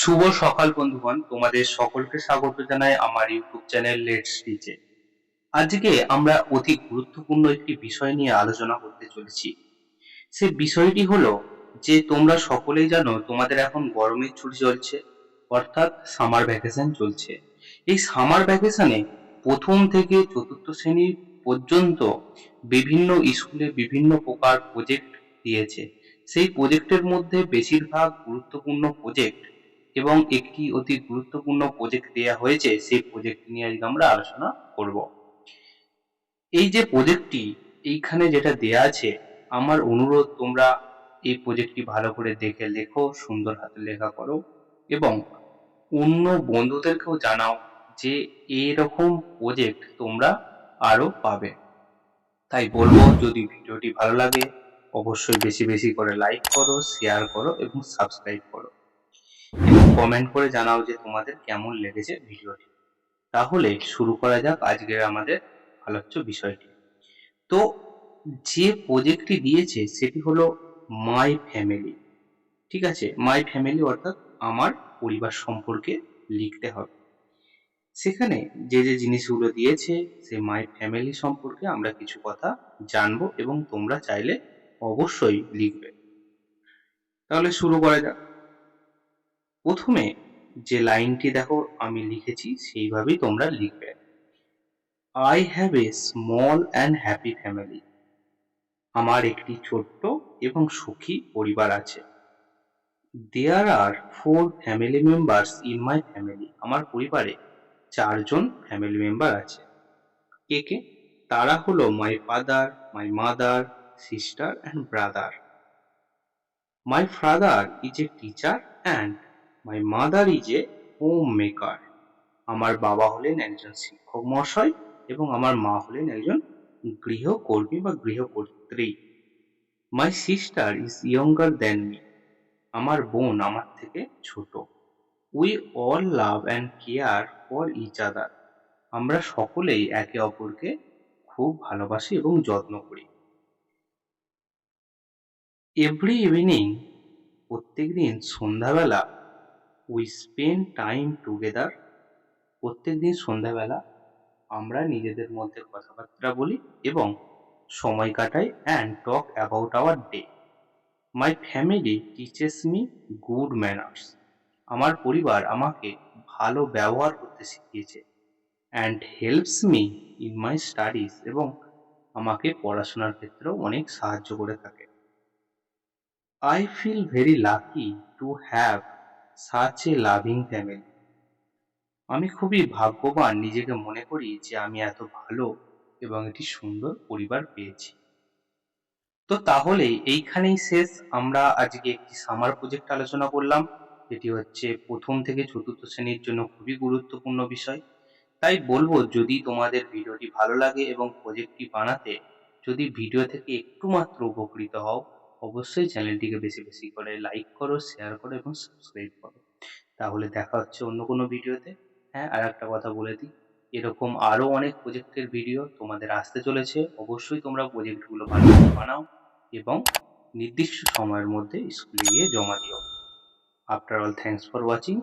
শুভ সকাল বন্ধুগণ, তোমাদের সকলকে স্বাগত জানাই আমার ইউটিউব চ্যানেল লেটস টিচে আজকে আমরা অতি গুরুত্বপূর্ণ একটি বিষয় নিয়ে আলোচনা করতে চলেছি। সে বিষয়টি হলো যে তোমরা সকলেই জানো তোমাদের এখন গরমের ছুটি চলছে, অর্থাৎ সামার ভ্যাকেশন চলছে। এই সামার ভ্যাকেশনে প্রথম থেকে চতুর্থ শ্রেণি পর্যন্ত বিভিন্ন স্কুলে বিভিন্ন প্রকার প্রজেক্ট দিয়েছে। সেই প্রজেক্টের মধ্যে বেশিরভাগ গুরুত্বপূর্ণ প্রজেক্ট এবং একটি অতি গুরুত্বপূর্ণ প্রজেক্ট দেওয়া হয়েছে, সেই প্রজেক্ট নিয়ে আজকে আমরা আলোচনা করব। এই যে প্রজেক্টটি এইখানে যেটা দেয়া আছে, আমার অনুরোধ তোমরা এই প্রজেক্টটি ভালো করে দেখে লেখো, সুন্দর হাতে লেখা করো এবং অন্য বন্ধুদেরকেও জানাও যে এরকম প্রজেক্ট তোমরা আরও পাবে। তাই বলব, যদি ভিডিওটি ভালো লাগে, অবশ্যই বেশি বেশি করে লাইক করো শেয়ার করো এবং সাবস্ক্রাইব করো। এবং কমেন্ট করে জানাও যে তোমাদের কেমন লেগেছে ভিডিওটি। তাহলে শুরু করা যাক আজকের আমাদের আলোচ্য বিষয়টি। তো যে প্রজেক্টটি দিয়েছে সেটি হলো মাই ফ্যামিলি ঠিক আছে? মাই ফ্যামিলি অর্থাৎ আমার পরিবার সম্পর্কে লিখতে হবে। সেখানে যে যে জিনিসগুলো দিয়েছে সে মাই ফ্যামিলি সম্পর্কে আমরা কিছু কথা জানব এবং তোমরা চাইলে অবশ্যই লিখবে। তাহলে শুরু করা যাক। প্রথমে যে লাইনটি দেখো আমি লিখেছি, সেইভাবেই তোমরা লিখবে। I have a small and happy family আমার একটি ছোট্ট এবং সুখী পরিবার আছে। There are four family members in my family আমার পরিবারে চারজন ফ্যামিলি মেম্বার আছে। কে কে? তারা হলো my father my mother sister and brother my father is a teacher and my mother is a homemaker আমার বাবা হলেন একজন শিক্ষক মহাশয় এবং আমার মা হলেন একজন গৃহকর্মী বা গৃহকর্ত্রী। My sister is younger than me আমার বোন আমার থেকে ছোট। We all love and care for each other আমরা সকলেই একে অপরকে খুব ভালোবাসি এবং যত্ন করি। এভরি ইভিনিং প্রত্যেকদিন সন্ধ্যাবেলা উই স্পেন্ড টাইম টুগেদার প্রত্যেক দিন সন্ধ্যাবেলা আমরা নিজেদের মধ্যে কথাবার্তা বলি এবং সময় কাটাই and talk about our day my family teaches me good manners আমার পরিবার আমাকে ভালো ব্যবহার করতে শিখিয়েছে and helps me in my studies এবং আমাকে পড়াশোনার ক্ষেত্রেও অনেক সাহায্য করে থাকে। I feel very lucky to have such a loving family. আমি খুবই ভাগ্যবান নিজেকে মনে করি যে আমি এত ভালো এবং একটি সুন্দর পরিবার পেয়েছি। তো তাহলে এইখানেই শেষ। আমরা আজকে একটি সামার প্রজেক্ট আলোচনা করলাম। যেটি হচ্ছে প্রথম থেকে চতুর্থ শ্রেণির জন্য খুবই গুরুত্বপূর্ণ বিষয়। তাই বলব, যদি তোমাদের ভিডিওটি ভালো লাগে এবং প্রজেক্টটি বানাতে যদি ভিডিও থেকে একটু মাত্র উপকৃত হও অবশ্যই চ্যানেলটিকে বেশি বেশি করে লাইক করো শেয়ার করো এবং সাবস্ক্রাইব করো। তাহলে দেখা হচ্ছে অন্য কোনো ভিডিওতে। হ্যাঁ আর একটা কথা বলে দিই, এরকম আরও অনেক প্রজেক্টের ভিডিও তোমাদের আসতে চলেছে। অবশ্যই তোমরা প্রজেক্টগুলো ভালো বানাও এবং নির্দিষ্ট সময়ের মধ্যে স্কুলে গিয়ে জমা দিও। After all thanks for watching